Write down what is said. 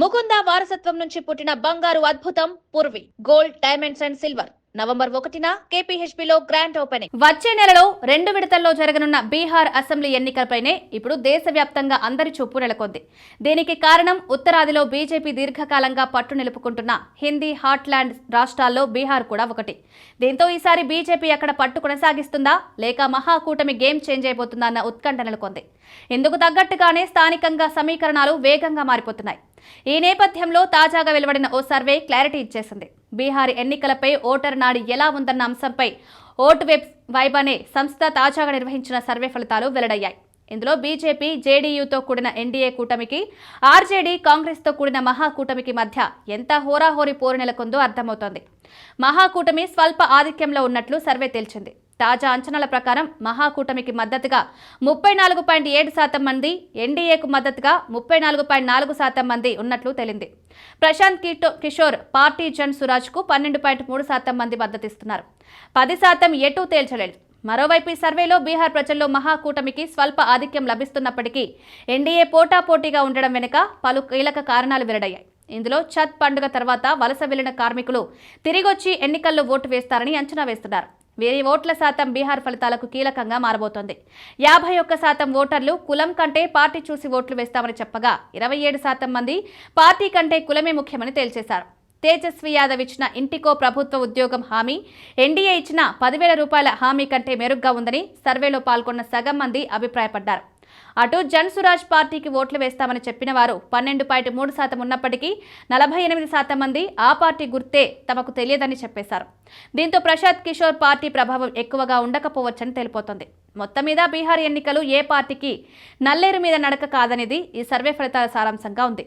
ముకుంద వారసత్వం నుంచి పుట్టిన బంగారు అద్భుతం Purvi. Gold diamonds and silver. November ఒకటిన KPHP గ్రాండ్ ఓపెనింగ్. వచ్చే నెలలో రెండు విడతల్లో జరగనున్న బీహార్ అసెంబ్లీ ఎన్నికలపైనే ఇప్పుడు దేశవ్యాప్తంగా అందరి చూపు నెలకొంది. దీనికి కారణం ఉత్తరాదిలో బీజేపీ దీర్ఘకాలంగా పట్టు నిలుపుకుంటున్న హిందీ హార్ట్లాండ్ రాష్ట్రాల్లో బీహార్ కూడా ఒకటి. దీంతో ఈసారి బీజేపీ అక్కడ పట్టు కొనసాగిస్తుందా లేక మహాకూటమి గేమ్ చేంజ్ అయిపోతుందా అన్న ఉత్కంఠ నెలకొంది. ఇందుకు తగ్గట్టుగానే స్థానికంగా సమీకరణాలు వేగంగా మారిపోతున్నాయి. ఈ నేపథ్యంలో తాజాగా వెలువడిన ఓ సర్వే క్లారిటీ ఇచ్చేసింది. బీహార్ ఎన్నికలపై ఓటర్ నాడి ఎలా ఉందన్న అంశంపై ఓటు వెబ్ వైబ్ అనే సంస్థ తాజాగా నిర్వహించిన సర్వే ఫలితాలు వెల్లడయ్యాయి. ఇందులో బీజేపీ జేడీయూతో కూడిన ఎన్డీఏ కూటమికి ఆర్జేడీ కాంగ్రెస్తో కూడిన మహాకూటమికి మధ్య ఎంత హోరాహోరీ పోరు నెలకొందో అర్థమవుతోంది. మహాకూటమి స్వల్ప ఆధిక్యంలో ఉన్నట్లు సర్వే తేల్చింది. తాజా అంచనాల ప్రకారం మహాకూటమికి మద్దతుగా ముప్పై నాలుగు పాయింట్ ఏడు శాతం మంది ఎన్డీఏకు మద్దతుగా ముప్పై నాలుగు పాయింట్ నాలుగు శాతం మంది ఉన్నట్లు తేలింది. ప్రశాంత్ కిటో కిషోర్ పార్టీ జన్ సురాజ్కు పన్నెండు పాయింట్ మూడు శాతం మంది మద్దతిస్తున్నారు. పది శాతం ఎటూ తేల్చలేదు. మరోవైపు ఈ సర్వేలో బీహార్ ప్రజల్లో మహాకూటమికి స్వల్ప ఆధిక్యం లభిస్తున్నప్పటికీ ఎన్డీఏ పోటాపోటీగా ఉండడం వెనుక పలు కీలక కారణాలు వెల్లడయ్యాయి. ఇందులో ఛత్ పండుగ తర్వాత వలస వెళ్ళిన కార్మికులు తిరిగొచ్చి ఎన్నికల్లో ఓటు వేస్తారని అంచనా వేస్తున్నారు. వీరి ఓట్ల శాతం బీహార్ ఫలితాలకు కీలకంగా మారబోతోంది. యాభై ఒక్క శాతం ఓటర్లు కులం కంటే పార్టీ చూసి ఓట్లు వేస్తామని చెప్పగా ఇరవై ఏడు శాతం మంది పార్టీ కంటే కులమే ముఖ్యమని తేల్చేశారు. తేజస్వి యాదవ్ ఇచ్చిన ఇంటికో ప్రభుత్వ ఉద్యోగం హామీ ఎన్డీఏ ఇచ్చిన పదివేల రూపాయల హామీ కంటే మెరుగ్గా ఉందని సర్వేలో పాల్గొన్న సగం మంది అభిప్రాయపడ్డారు. అటు జన్ సురాజ్ పార్టీకి ఓట్లు వేస్తామని చెప్పిన వారు పన్నెండు పాయింట్ మూడు శాతం ఉన్నప్పటికీ నలభై ఎనిమిది శాతం మంది ఆ పార్టీ గుర్తే తమకు తెలియదని చెప్పేశారు. దీంతో ప్రశాంత్ కిషోర్ పార్టీ ప్రభావం ఎక్కువగా ఉండకపోవచ్చని తెలిపోతోంది. మొత్తం మీద బీహార్ ఎన్నికలు ఏ పార్టీకి నల్లేరు మీద నడక కాదనేది ఈ సర్వే ఫలితాల సారాంశంగా ఉంది.